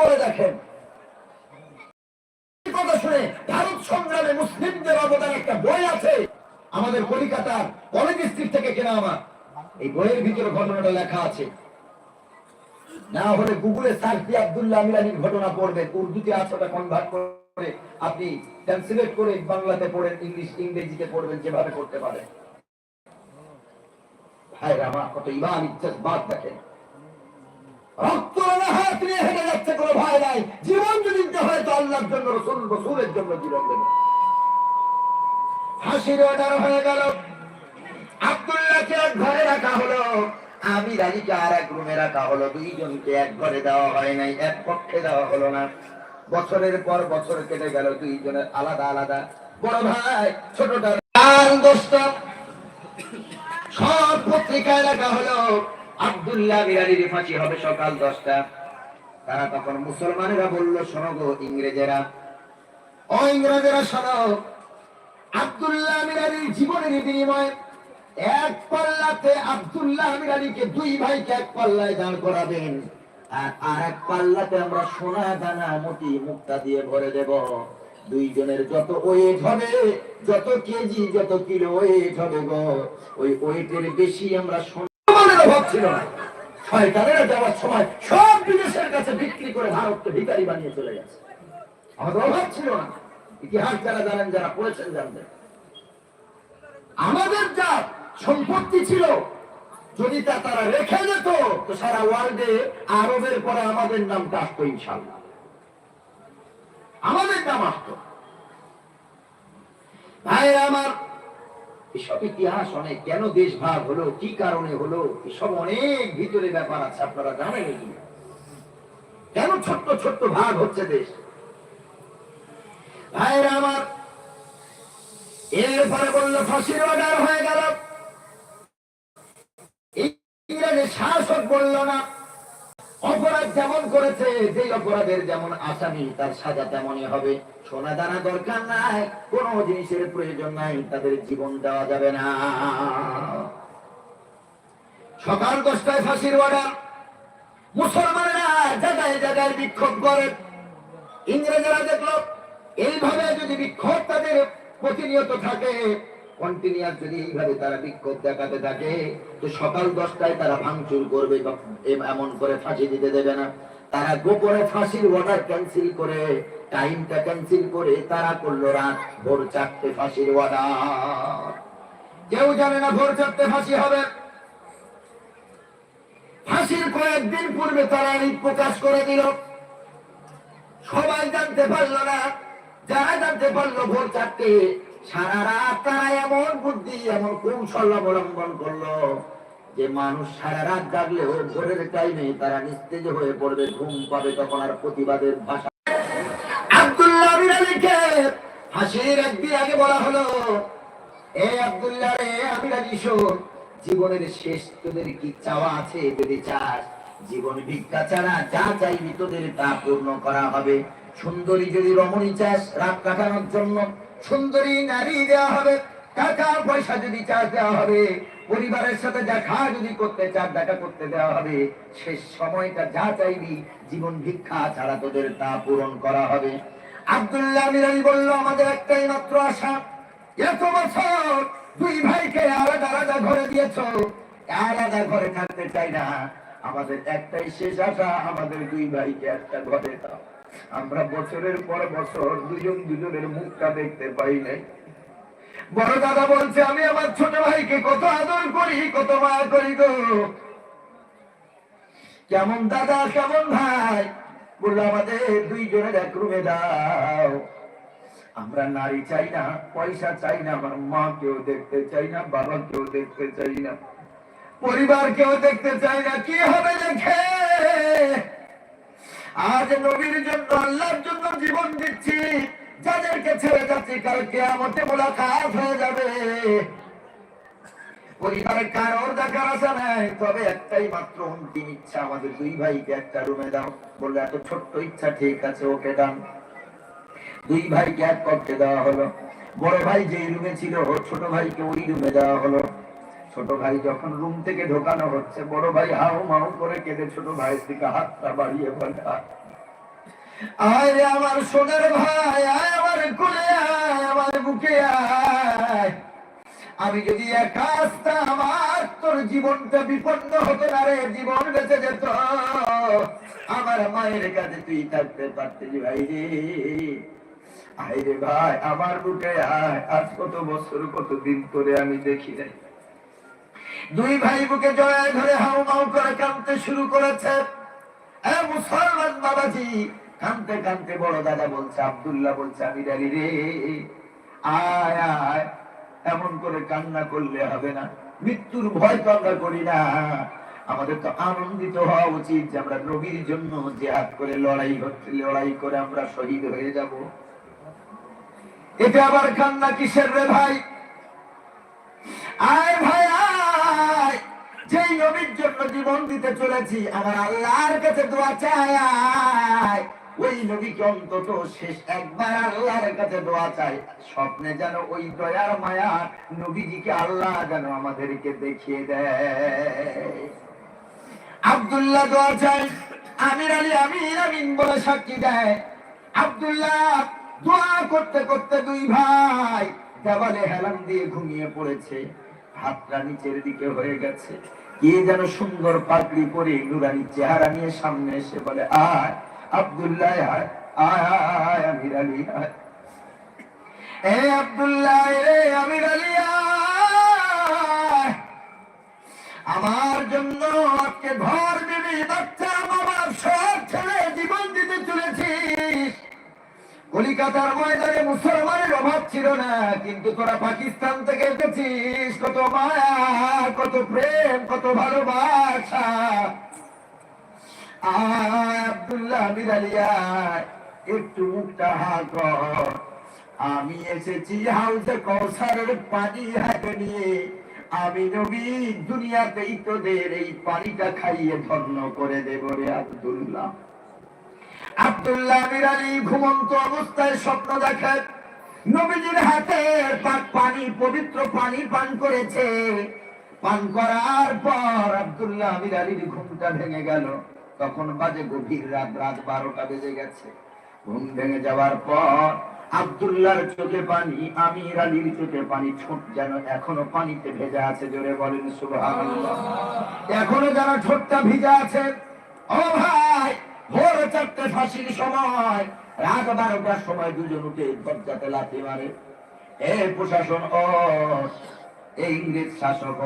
বলে দেখেন। ভারত সংগ্রামে মুসলিমদের অবদান একটা বই আছে। আমাদের কলিকাতার কলেজ স্ট্রিট থেকে কেনা আমার। এই বইয়ের ভিতরে ঘটনাটা লেখা আছে। না হলে গুগলে দিয়ে আব্দুল্লাহ আমিরানির ঘটনা পড়বেন। উর্দুতে আছে ওটা কনভার্ট করে আপনি ট্রান্সলেট করে বাংলাতে পড়েন, ইংলিশ, ইংরেজিতে পড়বেন, যেভাবে করতে পারেন। ভাইরা আমার কত ইমান ইচ্ছা বাদ দেখেন। এক ঘরে রাখা আমি রানীকে আর এক রুমে রাখা হলো। দুইজনকে এক ঘরে দেওয়া হয় নাই, এক পক্ষে দেওয়া হলো না। বছরের পর বছর কেটে গেল, দুইজনের আলাদা আলাদা। বড় ভাই, ছোটটা সব পত্রিকায় লেখা হলো। আব্দুল্লাহ বিরালির ফাঁসি হবে সকাল দশটা। তারা তখন মুসলমানেরা বলল, শোনো গো ইংরেজেরা। ও ইংরেজেরা, শোনো। আব্দুল্লাহ মিরালির জীবনের বিনিময়ে এক পাল্লাতে আব্দুল্লাহ মিরালিকে দুই ভাইকে এক পাল্লায় দাঁড় করাবেন। আর আর এক পাল্লাতে আমরা সোনা, দানা মতি মুক্তা দিয়ে ভরে দেব। দুইজনের যত ওয়েট হবে, যত কেজি, যত কিলো ওয়েট হবে গো। ওই ওয়েটের বেশি আমরা অভাব ছিল শয়তানেরা যাওয়ার সময় সব বিদেশের কাছে বিক্রি করে ভারতকে ভিকারি বানিয়ে চলে গেছে। আমাদের অভাব ছিল না। ইতিহাস যারা জানেন, যারা পড়েছেন জানবেন। আমাদের যা সম্পত্তি ছিল, যদি তা তারা রেখে যেত তো সারা ওয়ার্ল্ডে আরবের পরে আমাদের নামটা আসতো ইনশাল্লাহ আমাদের নাম আসতো। ভাইরা আমার এসব ইতিহাস অনেক। কেন দেশ ভাগ হলো? কি কারণে হলো? এসব অনেক ভিতরে ব্যাপার আছে, আপনারা জানেন কেন ছোট্ট ছোট্ট ভাগ হচ্ছে দেশ? ভাইরা আমার এরপরে বলল, ফাঁসির অর্ডার হয়ে গেল। ইংরেজি শাসক বলল না যেমন করেছে যে অপরাধের যেমন আসামি, তার সাজা তেমনই হবে। সোনা দানা দরকার নাই, কোন জিনিসের প্রয়োজন নাই, তাদের জীবন দেওয়া যাবে না। সকাল দশটায় ফাঁসির অর্ডার মুসলমানেরা জায়গায় জায়গায় বিক্ষোভ করে। ইংরেজরা দেখল, এইভাবে যদি বিক্ষোভ তাদের প্রতিনিয়ত থাকে কন্টিনিউয়াস যদি এইভাবে তারা বিক্ষোভ দেখাতে থাকে, তো সকাল দশটায় তারা ভাঙচুর করবে এমন করে ফাঁসি দিতে দেবে না। তারা গোপনে ফাঁসির অর্ডার ক্যান্সেল করে টাইমটা ক্যান্সেল করে তারা করল রাত ভোর চারটে ফাঁসির অর্ডার কেউ জানে না ভোর চারটে ফাঁসি হবে। ফাঁসির কয়েকদিন পূর্বে তারা ঈদ প্রকাশ করে দিল। সবাই জানতে পারল না, যারা জানতে পারল ভোর চারটে সারা রাত তারা এমন বুদ্ধি, এমন কৌশল অবলম্বন করল যে মানুষ সারা রাত জাগলেও ভোরের টাইমে তারা নিস্তেজ হয়ে পড়বে, ঘুম পাবে তখন আর প্রতিবাদের ভাষা। আব্দুল্লাহ হাসির একদিন আগে বলা হলো, এ আব্দুল্লাহ রে, আমি রাজি জীবনের শেষ তোদের কি চাওয়া আছে যদি চাস? জীবন ভিক্ষা ছাড়া যা চাইবি তোদের তা পূর্ণ করা হবে। সুন্দরী যদি রমণী চাস রাত কাটানোর জন্য সুন্দরী নারী দেওয়া হবে, টাকা পয়সা যদি চাস দেওয়া হবে, পরিবারের সাথে দেখা যদি করতে চাস, দেখা করতে দেওয়া হবে। শেষ সময়টা যা চাইবি, জীবন ভিক্ষা ছাড়া তোদের তা পূরণ করা হবে। আব্দুল্লাহ বলল, আমাদের একটাই মাত্র আশা। এত বছর দুই ভাইকে আলাদা আলাদা ঘরে দিয়েছ। আলাদা ঘরে থাকতে চাই না। আমাদের একটাই শেষ আশা, আমাদের দুই ভাইকে একটা ঘরে দাও। আমরা বছরের পর বছর দুজন দুজনের মুখটা দেখতে পাই নাই। বড় দাদা বলছে, আমি আমার ছোট ভাইকে কত আদর করি, কত মায়া করি গো। কেমন দাদা, কেমন ভাই? বলল, আমাদের দুইজনের এক রুমে দাও। আমরা নারী চাই না, পয়সা চাই না, আমার মা কেউ দেখতে চাই না বাবা কেউ দেখতে চাই না পরিবার কেউ দেখতে চাই না, কি হবে আজ নবীর জন্য আল্লাহর জন্য জীবন দিচ্ছি। যাদেরকে ছেড়ে যাচ্ছি, কাল কেয়ামতে মোলাকাত হয়ে যাবে। পরিবারের কারোর দেখার আশা নাই, তবে একটাই মাত্র অন্তিম ইচ্ছা, আমাদের দুই ভাইকে একটা রুমে দাও। বললে, এত ছোট্ট ইচ্ছা, ঠিক আছে, ওকে দাম দুই ভাইকে এক কক্ষে দেওয়া হলো। বড় ভাই যেই রুমে ছিল ছোট ভাইকে ওই রুমে দেওয়া হলো। ছোট ভাই যখন রুম থেকে ঢোকানো হচ্ছে বড় ভাই হাউ মাউ করে কেঁদে ছোট ভাই থেকে হাতটা বাড়িয়ে বলে "আহ, আয় আমার সোনার ভাই আয় আমার কোলে আয় আমার বুকে আয়। আমি যদি একা আসতাম তোর জীবনটা বিপন্ন হতো না রে জীবন বেঁচে যেত। আমার মায়ের কাছে তুই থাকতে পারতিস ভাই রে। আয় রে ভাই আমার বুকে আয়। আজ কত বছর কত দিন করে আমি দেখি নাই। দুই ভাই বুকে জড়ায় ধরে হাউ মাউ করে কাঁদতে শুরু করেছে। মুসলমান বাবাজি, কাঁদতে কাঁদতে বড় দাদা বলছে, আব্দুল্লাহ বলছে রে, আয় আয়, এমন করে কান্না করলে হবে না। মৃত্যুর ভয় তো আমরা করি না। আমাদের তো আনন্দিত হওয়া উচিত যে আমরা নবীর জন্য জেহাদ করে লড়াই লড়াই করে আমরা শহীদ হয়ে যাব। এটা আবার কান্না কিসের রে ভাই? জীবন দিতে চলেছি আমার আল্লাহর কাছে দোয়া চাই। ওই নবীকে অন্তত শেষ একবার আল্লাহর কাছে দোয়া চাই। স্বপ্নে যেন ওই দয়ার মায়া নবীজিকে আল্লাহ যেন আমাদেরকে দেখিয়ে দেয়। আব্দুল্লাহ দোয়া চাই, আমির আলী আমির আমিন বলে সাক্ষী দেয়। আব্দুল্লাহ, দোয়া করতে করতে দুই ভাই দেওয়ালে হেলান দিয়ে ঘুমিয়ে পড়েছে। হাতটা নিচের দিকে হয়ে গেছে। কে যেন সুন্দর পাগড়ি পরে নুরানি চেহারা নিয়ে সামনে এসে বলে, আয়, আবদুল্লাহ, আয় আয় আমির আলী, আয়। এ আব্দুল্লাহ রে আমির আলী আমার জন্য আজকে কলিকাতার ময়দানে মুসলমানের অভাব ছিল না কিন্তু তোরা পাকিস্তান থেকে এসেছিস। কত মায়া কত প্রেম কত ভালোবাসা। আব্দুল্লাহ আয়, একটু মুখটা হা কর। আমি এসেছি হাউসে কৌসারের পানি হাতে নিয়ে। আমি নবী দুনিয়াতেই তোদের এই পানিটা খাইয়ে ধন্য করে দেব রে আব্দুল্লাহ। আব্দুল্লাহ আলী ঘুমন্ত অবস্থায় স্বপ্ন নবীজির হাতে পানি, পবিত্র পানি পান করেছে। পান করার পর আব্দুল্লাহ আলীর ঘুমটা ভেঙে গেল। তখন বাজে গভীর রাত রাত বারোটা বেজে গেছে। ঘুম ভেঙে যাওয়ার পর আব্দুল্লাহর চোখে পানি, আমির আলীর চোখে পানি ছোট যেন এখনও পানিতে ভেজা আছে, জোরে বলেন সুবহানাল্লাহ। এখনও যেন ঠোঁটটা ভিজা আছে, ও ভাই চারটে ফাঁসির সময়, রাত বারোটার সময় দুজন উঠে দরজাতে লাথি মারে। এ প্রশাসন ও ইংরেজ শাসক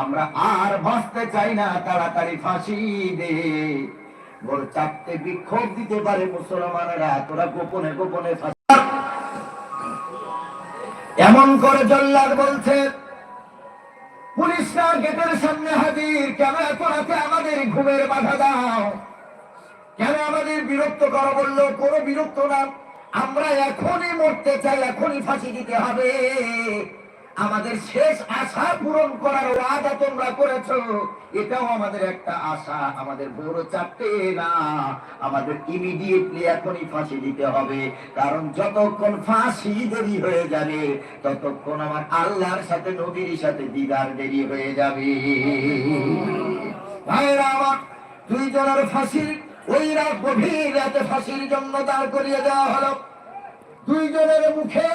আমরা আর বাঁচতে চাই না, তাড়াতাড়ি ফাঁসি দে। ভোর চারটে বিক্ষোভ দিতে পারে মুসলমানেরা, তোরা গোপনে গোপনে এমন করে জল্লাদ বলছে, পুলিশরা গেটের সামনে হাজির, কেন এত রাতে আমাদের ঘুমের বাধা দাও? কেন আমাদের বিরক্ত করো বলল? কোনো বিরক্ত না। আমরা এখনই মরতে চাই, এখনই ফাঁসি দিতে হবে। আমাদের শেষ আশা পূরণ করার ওয়াদা তোমরা করেছ। এটাও আমাদের একটা আশা। আমাদের বড় চারটে না। আমাদের ইমিডিয়েটলি এখনই ফাঁসি দিতে হবে। কারণ যতক্ষণ ফাঁসি দেরি হয়ে যাবে, ততক্ষণ আমার আল্লাহর সাথে, নবীর সাথে দিদার দেরি হয়ে যাবে। ভাইরা আমার দুই জনের ফাঁসির ওই রাত গভীর রাতে ফাঁসির জন্য দাঁড় করিয়ে দেওয়া হলো। দুইজনের মুখে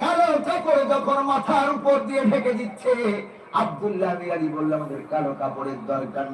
কালো কাপড় যখন মাথার উপর দিয়ে ঢেকে দিচ্ছে। আবদুল্লাহ বিরালি বলল, আমাদের কালো কাপড়ের দরকার